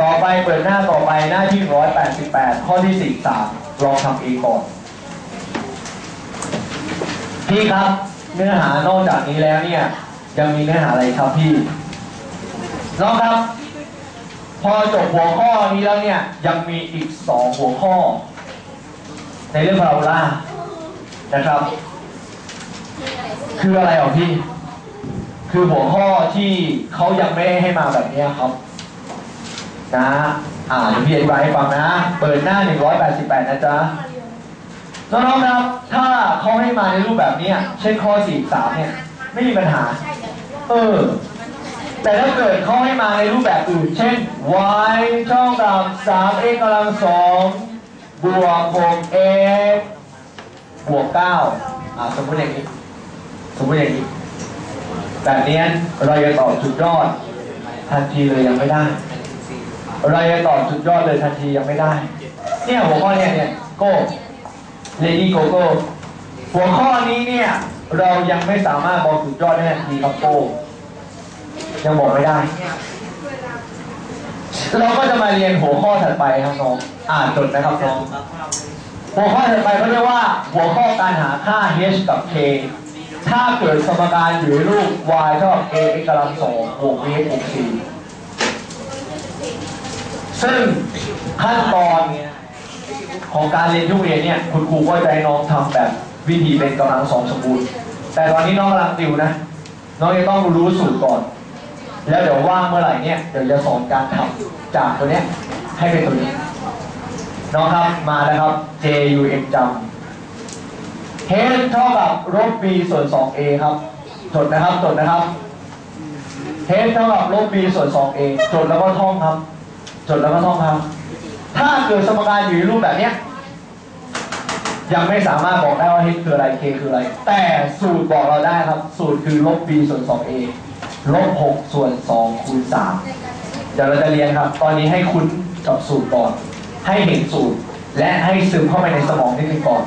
ต่อไปเปิดหน้าต่อไปหน้าที่ 188 ข้อที่ 43 ลองทำเองก่อน พี่ครับ เนื้อหานอกจากนี้แล้วเนี่ยยังมีเนื้อหาอะไรครับพี่น้องครับ พอจบหัวข้อนี้แล้วเนี่ยยังมีอีกสองหัวข้อ ในเรื่องพาราโบลานะครับ คืออะไรอะพี่ คือหัวข้อที่เขายังไม่ให้มาแบบนี้ครับ นะอ่าเดี๋ยวพี่อธิบายให้ฟังนะ เปิดหน้า 188 นะจ๊ะน้องๆครับ ถ้าเขาให้มาในรูปแบบนี้เช่นข้อ 43 เนี่ย ไม่มีปัญหา เออ แต่ถ้าเกิดเขาให้มาในรูปแบบอื่น เช่น y ช่องกับ 3x กำลังสองบวก 6x บวก 9 อ่า สมมติอย่างนี้ สมมติอย่างนี้แบบนี้เราจะตอบจุดยอดทันทีเลยยังไม่ได้ เราจะตอบจุดยอดเลยทันทียังไม่ได้ เนี่ยหัวข้อเนี่ยเนี่ยโก้เลดี้โกโก้หัวข้อนี้เนี่ยเรายังไม่สามารถบอกจุดยอดได้ทันทีครับโก้ยังบอกไม่ได้ เราก็จะมาเรียนหัวข้อถัดไปครับน้องอ่านจดนะครับน้องหัวข้อถัดไปเขาเรียกว่าหัวข้อการหาค่า h กับ k ถ้าเกิดสมการอยู่ในรูป y เท่ากับ a x กำลังสองบวก b x บวก c ซึ่งขั้นตอนของการเรียนทุกเรียนเนี่ย คุณครูก็จะให้น้องทำแบบวิธีเป็นกำลังสองสมบูรณ์ แต่ตอนนี้น้องกำลังติวนะ น้องจะต้องรู้สูตรก่อน แล้วเดี๋ยวว่างเมื่อไหร่เนี่ยเดี๋ยวจะสอนการทำจากตัวเนี้ยให้เป็นตัวนี้ น้องครับมาแล้วครับ J U M จำ h เท่ากับลบ b ส่วน 2a ครับจดนะครับจดนะครับ h เท่ากับลบ b ส่วน 2a จดแล้วก็ท่องครับ จดแล้วก็ท่องครับถ้าเกิดสมการอยู่ในรูปแบบเนี้ยยังไม่สามารถบอกได้ว่า h คืออะไร k คืออะไร แต่สูตรบอกเราได้ครับ สูตรคือลบ b ส่วน 2a ลบ 6 ส่วน 2 คูณ 3 เดี๋ยวเราจะเรียนครับ ตอนนี้ให้คุ้นกับสูตรก่อน ให้เห็นสูตร และให้ซึมเข้าไปในสมองนิดนึงก่อน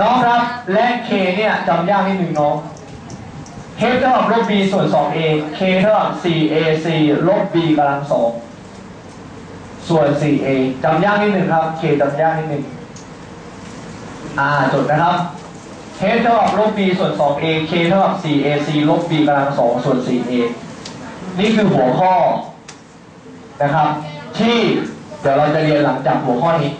น้องครับ และ k เนี่ยจำยากนิดนึงน้อง h เท่ากับลบ b ส่วน 2a k เท่ากับ 4ac ลบ b กำลังสอง ส่วน 4a จำยากนิดหนึ่งครับ k จำยากนิดหนึงอ่าจดนะครับ h เท่ากับลบ b ส่วน 2a k เท่ากับ 4ac ลบ b กำลังสองส่วน 4a นี่คือหัวข้อนะครับ ที่เดี๋ยวเราจะเรียนหลังจากหัวข้อนี้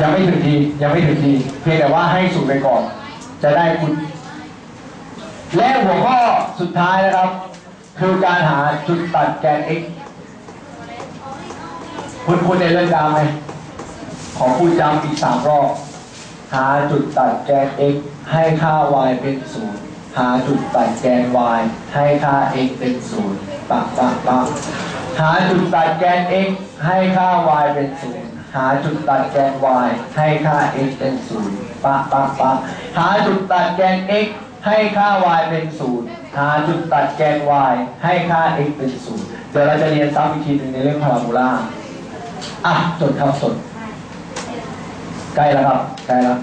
ยังไม่ถึงทียังไม่ถึงทีเพียงแต่ว่าให้สูตรไปก่อน จะได้คุณ และหัวข้อสุดท้ายนะครับ คือการหาจุดตัดแกน x คุณคุณในเรื่องดาวไหมขอพูดจำอีกสามรอบหาจุดตัดแกน x ให้ค่า y เป็นศูนย์หาจุดตัดแกน y ให้ค่า x เป็นศูนย์ปักปักปักหาจุดตัดแกน x ให้ค่า y เป็นศูนย์หาจุดตัดแกน y ให้ค่า x เป็นศูนย์ปะปะปะหาจุดตัดแกน x ให้ค่า y เป็นศูนย์หาจุดตัดแกน y ให้ค่า x เป็นศูนย์เดี๋ยวเราจะเรียนซ้ำอีกทีหนึ่งในเรื่องพาราโบลา อะจดครับจดใกล้แล้วครับใกล้แล้ว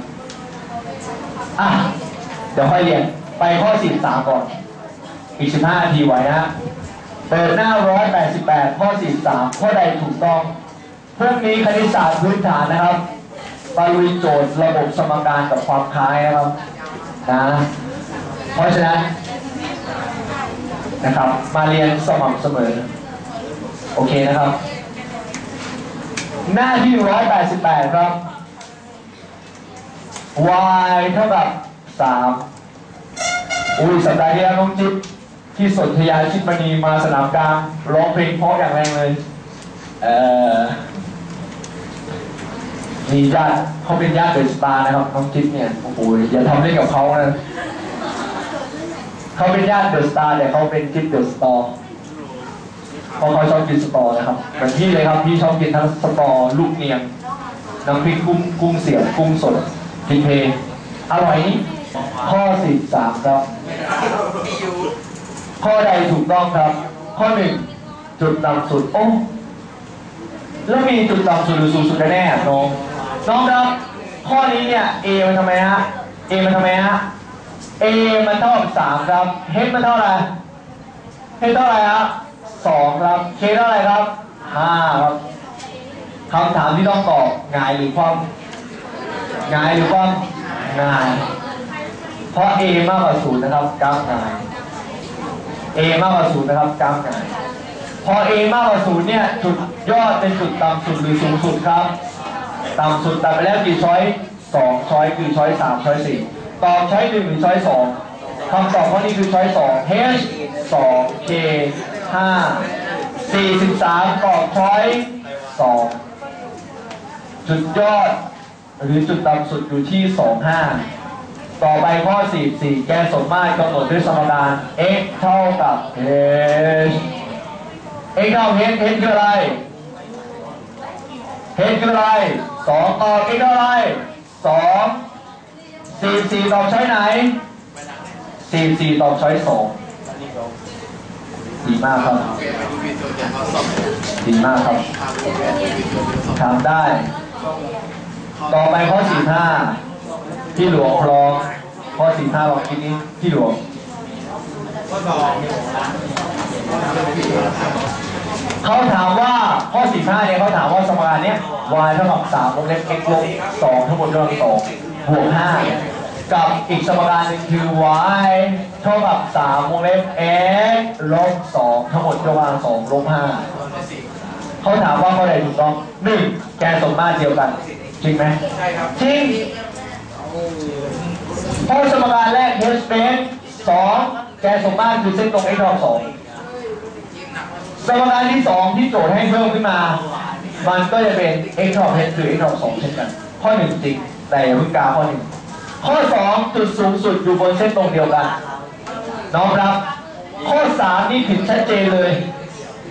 อะเดี๋ยวค่อยเรียนไปข้อ 43 ก่อน อีก 15นาทีไว้นะเปิดหน้า 188 ข้อ 43 ข้อใดถูกต้องพวกนี้คณิตศาสตร์พื้นฐานนะครับปรุยโจทย์ระบบสมการกับความคล้ายนะครับนะเพราะฉะนั้นนะครับ มาเรียนสม่ำเสมอ โอเคนะครับ หน้าที่ 188 ครับ y เท่ากับ 3 อุ้ยสัปดาห์ที่แล้วน้องจิ๊บที่สนธยาชิดมณีมาสนามกลางร้องเพลงเพราะอย่างแรงเลย เอ่อมีญาติเขาเป็นญาติเดอะสตาร์นะครับน้องจิ๊บเนี่ยโอ้โหอย่าทำเล่นกับเขานะเขาเป็นญาติเดอะสตาร์แต่เขาเป็นจิ๊บเดอะสตอร์ พราะเขาชอบกินสตอนะครับเหมือนพี่เลยครับพี่ชอบกินทั้งสตอลูกเนียงน้ำพริกกุ้งกุ้งเสียบกุ้งสดพริกเพอร่อยนี่ข้อสิบสามครับ ข้อใดถูกต้องครับ ข้อหนึ่งจุดต่ำสุดโอ้แล้วมีจุดต่ำสุดหรือสูงสุดแน่น้องน้องครับ ข้อนี้เนี่ย A มันทำไมฮะ A มันทำไมฮะ A มันเท่ากับสามครับ H มันเท่าไหร่ H เท่าไหร่ฮะ สองครับ K เท่าไรครับห้าครับคำถามที่ต้องตอบหงายหรือความหงายหรือความหงายเพราะ A มากกว่าศูนย์นะครับกราฟหงาย A มากกว่าศูนย์นะครับกราฟหงายพอ A มากกว่าศูนย์เนี่ยจุดยอดเป็นจุดต่ำสุดหรือสูงสุดครับต่ำสุดตัดไปแล้วกี่ช้อยสองช้อยคือช้อยสามช้อยสี่ตอบช้อยหนึ่งหรือช้อยสอง คำตอบข้อนี้คือช้อยสอง H สอง K ห้าสี่สิบสามตอบช้อยสองจุดยอด หรือจุดต่ำสุดอยู่ที่สองห้าต่อไปข้อสี่สี่แกนสมมาตรกำหนดด้วยสมการ x เท่ากับ h x เท่า h h คืออะไร h คืออะไรสองตอบ x เท่าไรสองสี่สี่ตอบใช้ไหน สี่สี่ตอบใช้สองดีมากครับ ดีมากครับทำได้ ต่อไปข้อสี่ห้าที่หลวงพร้อมข้อสี่ห้าลองคิดนี้ที่หลวงเขาถามว่าข้อสี่ห้าเนี่ยเขาถามว่าสมการเนี้ย y เท่ากับสามวงเล็บ x ลบสองทั้งหมดยกกำลังสองบวกห้า กับอีกสมการหนึ่งคือ y เท่ากับสามวงเล็บ x ลบสองทั้งหมดยกกำลังสองลบห้าเขาถามว่าข้อใดถูกต้องหนึ่งแกนสมมาตรเดียวกัน จริงไหมใช่ครับจริงเพราะสมการแรก h เป็นสองแกนสมมาตรคือเส้นตรง x เท่ากับสองสมการที่สองที่โจทย์ให้เพิ่มขึ้นมา มันก็จะเป็น x เท่ากับ h คือ x เท่ากับสองเช่นกัน ข้อหนึ่งจริง แต่อย่าเพิ่งกาข้อหนึ่ง ข้อสองจุดสูงสุดอยู่บนเส้นตรงเดียวกันน้องครับ ข้อสามนี่ถึงชัดเจนเลย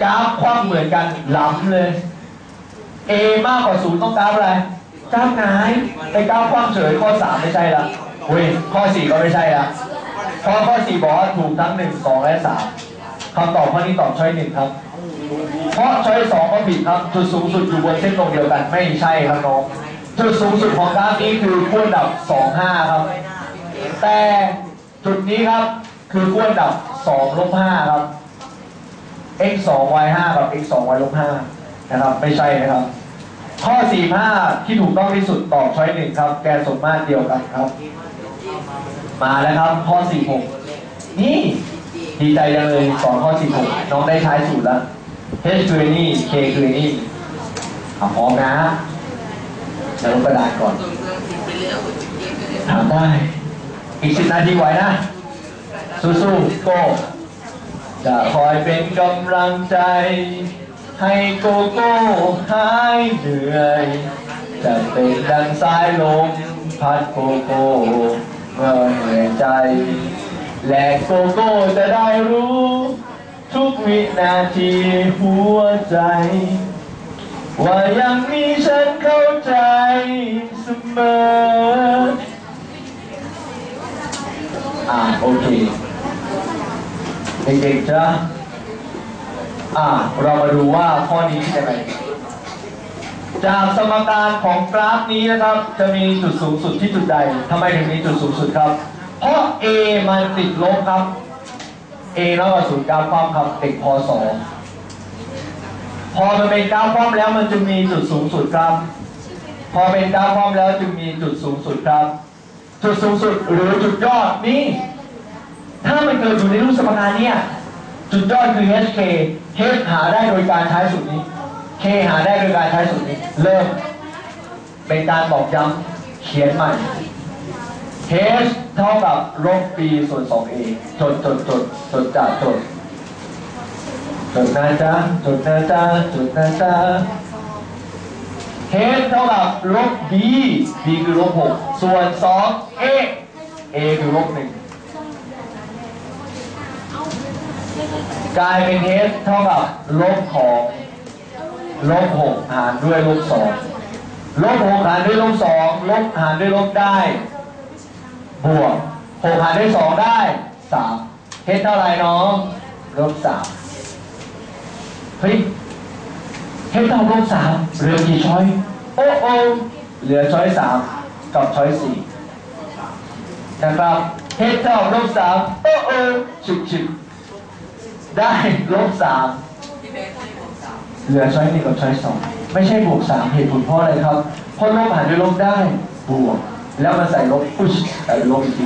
กราฟคว่ำเหมือนกันล้ำเลย A มากกว่าศูนย์ต้องกราฟอะไรกราฟหงายไอ้กราฟคว่ำเฉยข้อสามไม่ใช่ละเว้ยข้อสี่ก็ไม่ใช่ละเพราะข้อสี่บอกว่าถูกทั้งหนึ่งสองและสามคำตอบข้อนี้ตอบช้อยหนึ่งครับ เพราะช้อยสองก็ผิดครับ จุดสูงสุดอยู่บนเส้นตรงเดียวกันไม่ใช่ครับน้อง จุดสูงสุดของกราฟนี้คือขั้วดับสองห้าครับ แต่จุดนี้ครับคือขั้วดับสองลบห้าครับ x 2 y 5กับ x 2 y ลบ5นะครับ ไม่ใช่นะครับ ข้อ 45 ที่ถูกต้องที่สุดตอบช้อยหนึ่งครับ แกนสมมาตรเดียวกันครับ มาแล้วครับ ข้อ 46 นี่ ดีใจจังเลยสอนข้อ 46 น้องได้ใช้สูตรแล้ว h คือนี่ k คือนี่พร้อมนะ จะลบกระดาษก่อนถามได้อีกสิบนาทีไหวนะ สู้ๆโก้จะคอยเป็นกำลังใจ ให้โกโก้หายเหนื่อย จะเป็นดังสายลมพัดโกโก้เมื่อเหนื่อยใจ และโกโก้จะได้รู้ ทุกวินาทีหัวใจ ว่ายังมีฉันเข้าใจเสมอ อ่าโอเค เด็กๆจ้ะอ่าเรามาดูว่าข้อนี้เป็นไงจากสมการของกราฟนี้นะครับ จะมีจุดสูงสุดที่จุดใดทำไมถึงมีจุดสูงสุดครับ เพราะ A มันติดลบครับ A น้อยกว่าศูนย์กราฟความครับเด็กพอสอง พอมันเป็นกราฟความแล้วมันจึงมีจุดสูงสุดครับ พอเป็นกราฟความแล้วจึงมีจุดสูงสุดครับ จุดสูงสุดหรือจุดยอดนี่ถ้ามันเกิดอยู่ในรูปสมการเนี่ยจุดยอดคือ hk h หาได้โดยการใช้สูตรนี้ k หาได้โดยการใช้สูตรนี้ เริ่ม เป็นการบอกย้ำเขียนใหม่ h เท่ากับลบ b ส่วน 2a จดจดจดจดจ่าจด จดนะจ๊ะจดนะจ๊ะจดนะจ๊ะ h เท่ากับลบ b b คือลบ6ส่วน 2a a คือลบ1กลายเป็น h เท่ากับลบของลบหกหารด้วยลบสองลบหกหารด้วยลบสองลบหารด้วยลบได้ บวกหกหารด้วยสองได้สาม h เท่าไรน้องลบสาม เฮ้ย h เท่าลบสามเหลือกี่ช้อยโอ้โอเหลือช้อยสามกับช้อยสี่นะครับ h เท่าลบสามโอ้โอฉุกฉิกได้ลบสามเหลือช้อยหนึ่งกับช้อยสองไม่ใช่บวกสามเหตุผลเพราะอะไรครับเพราะลบหารด้วยลบได้บวก แล้วมันใส่ลบปุ๊ชกลายเป็นลบอีกที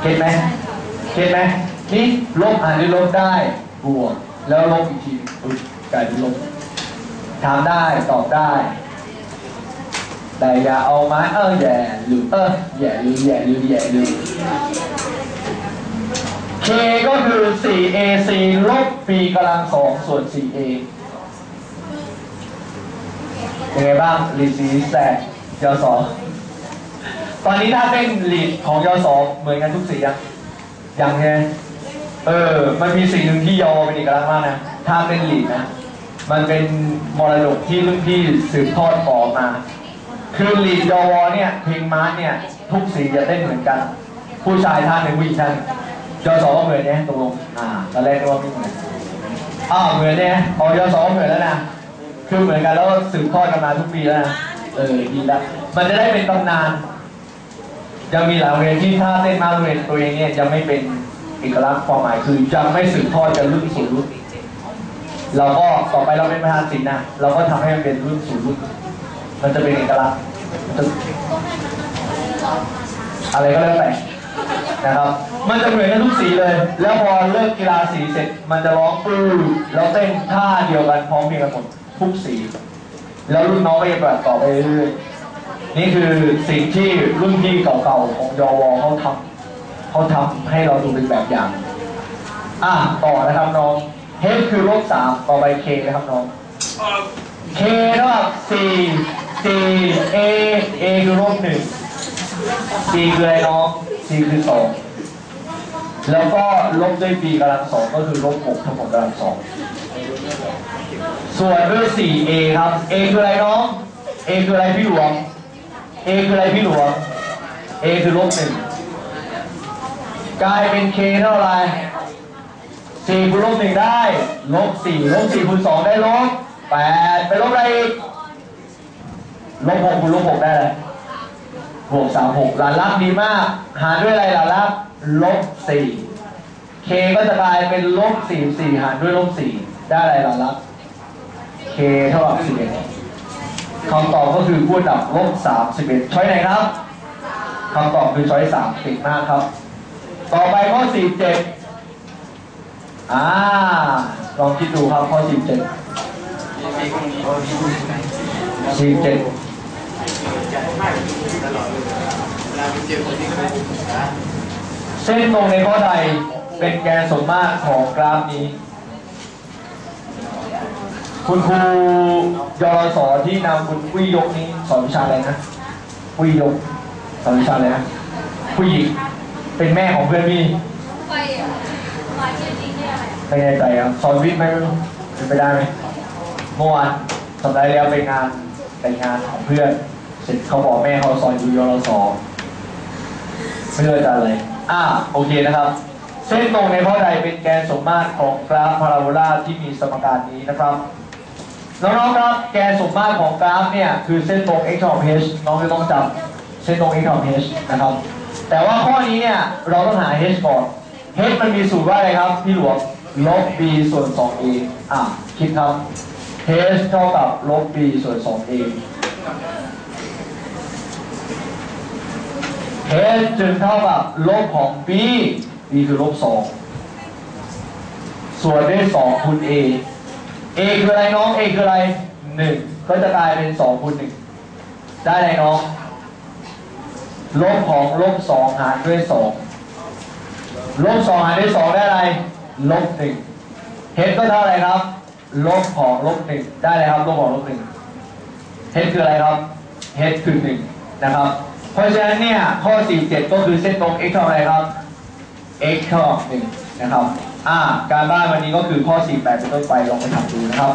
เก็ตไหมเก็ตไหมนี่ลบหารด้วยลบได้บวก แล้วลบอีกที กลายเป็นลบถามได้ตอบได้ แต่อย่าเอาไม้เออแย่หรือเออแย่หรือแย่หรือแย่หรือ k ก็คือ 4ac ลบ b กำลังสองส่วน 4a ยังไงบ้างลีดสีแสกยศตอนนี้ถ้าเป็นลีดของยศเหมือนกันทุกสียังยังไงเออ มันมีสิ่งหนึ่งที่ยอเป็นเอกลักษณ์มากนะ ถ้าเป็นหลีนะ มันเป็นมรดกที่รุ่นพี่สืบทอดต่อมา คือหลีดยอวเนี่ยเพลงมาเนี่ย ทุกสีจะเต้นเหมือนกัน ผู้ชายท่านหนึ่งผู้หญิงท่านหนึ่งก็เหมือนเนี่ยตกลงอ่าตอนแรกกว่าไม่เหมือนอ้าวเหมือนเนี่ยอ๋อยศเหมือนแล้วนะคือเหมือนกันแล้วสืบทอดกันมาทุกปีแล้วนะเออดีแล้วมันจะได้เป็นตำนานยังมีหลายโรงเรียนที่ถ้าเต้นมาโรงเรียนตัวเองเนี่ยยังไม่เป็นเอกลักษณ์ความหมายคือจะไม่สืบทอดกันรุ่นสู่รุ่น เราก็ต่อไปเราเป็นประธานศิลป์นะเราก็ทำให้มันเป็นรุ่นสู่รุ่นมันจะเป็นเอกลักษณ์อะไรก็แล้วแต่นะครับ มันจะเหมือนกันทุกสีเลย แล้วพอเลิกกีฬาสีเสร็จ มันจะร้องปื้อแล้วเต้นท่าเดียวกันพร้อมเพรียงกันหมดทุกสี แล้วรุ่นน้องก็จะแบบต่อไปเรื่อยๆนี่คือสิ่งที่รุ่นพี่เก่าๆของยอวเขาทำเขาทำให้เราดูเป็นแบบอย่าง อะต่อนะครับน้อง H คือลบสามต่อไป K นะครับน้อง K เท่ากับสี่สี่ A A คือลบหนึ่ง C คืออะไรน้อง C คือสองแล้วก็ลบด้วย B กำลังสองก็คือลบหกทั้งหมดกำลังสองส่วนด้วย 4A ครับ A คืออะไรน้อง A คืออะไรพี่หลวง A คืออะไรพี่หลวง A คือลบหนึ่งกลายเป็น K เท่าไหร่ สี่คูณลบหนึ่งได้ลบสี่ลบสี่คูณสองได้ลบแปดไปลบอะไรอีกลบหกคูณลบหกได้เลยบวกสามหกหลานลักดีมาก หารด้วยอะไรหลานลักลบสี่ k ก็จะกลายเป็นลบสี่สี่หารด้วยลบสี่ได้อะไรหลานลัก k เท่ากับสิบเอ็ดคำตอบก็คือคู่อันดับลบสามสิบเอ็ดช้อยไหนครับคำตอบคือช้อยสามเก่งมากครับ ต่อไปข้อสี่เจ็ด อ่าลองคิดดูครับข้อสี่เจ็ดสี่เจ็ดเส้นตรงในข้อใดเป็นแกนสมมาตรของกราฟนี้ คุณครูยรสที่นำคุณปุ้ยยกนี้สอนวิชาอะไรนะปุ้ยยกสอนวิชาอะไรนะผู้หญิงเป็นแม่ของเพื่อนพี่ ไปอะมาชื่อจริงเนี่ยอะไรไม่แน่ใจครับสอนวิทย์ไหมไม่รู้เป็นไปได้ไหมเมื่อวานสัปดาห์แล้วไปงานไปงานของเพื่อน เสร็จเขาบอกแม่เขาสอนอยู่ยรสอไม่รู้อาจารย์อะไรอ่าโอเคนะครับ เส้นตรงในข้อใดเป็นแกนสมมาตรของกราฟพาราโบลาที่มีสมการนี้นะครับน้องๆครับแกนสมมาตรของกราฟเนี่ยคือเส้นตรง x ของ h น้องจะต้องจำเส้นตรง x ของ h นะครับ แต่ว่าข้อนี้เนี่ยเราต้องหา h ก่อน h มันมีสูตรว่าอะไรครับ พี่หลวงลบ b ส่วน 2a อะคิดครับ h เท่ากับลบ b ส่วน 2a h จึงเท่ากับลบของ b b คือลบ 2 ส่วนด้วย 2คูณ a a คืออะไรน้อง a คืออะไร 1 ก็จะกลายเป็น2คูณ1ได้เลยน้อง ลบของลบ 2 หารด้วย 2 ลบ2หารด้วย2ได้อะไร ลบ1เฮดก็เท่าไรครับ ลบของลบ1ได้เลยครับ ลบของลบ1เฮดคืออะไรครับเฮดคือ1นะครับ เพราะฉะนั้นเนี่ยข้อ 47 ก็คือเส้นตรง x เท่าไรครับ x เท่ากับ1นะครับ อ่า การบ้านวันนี้ก็คือข้อ 48 เป็นต้นไปลองไปทำดูนะครับ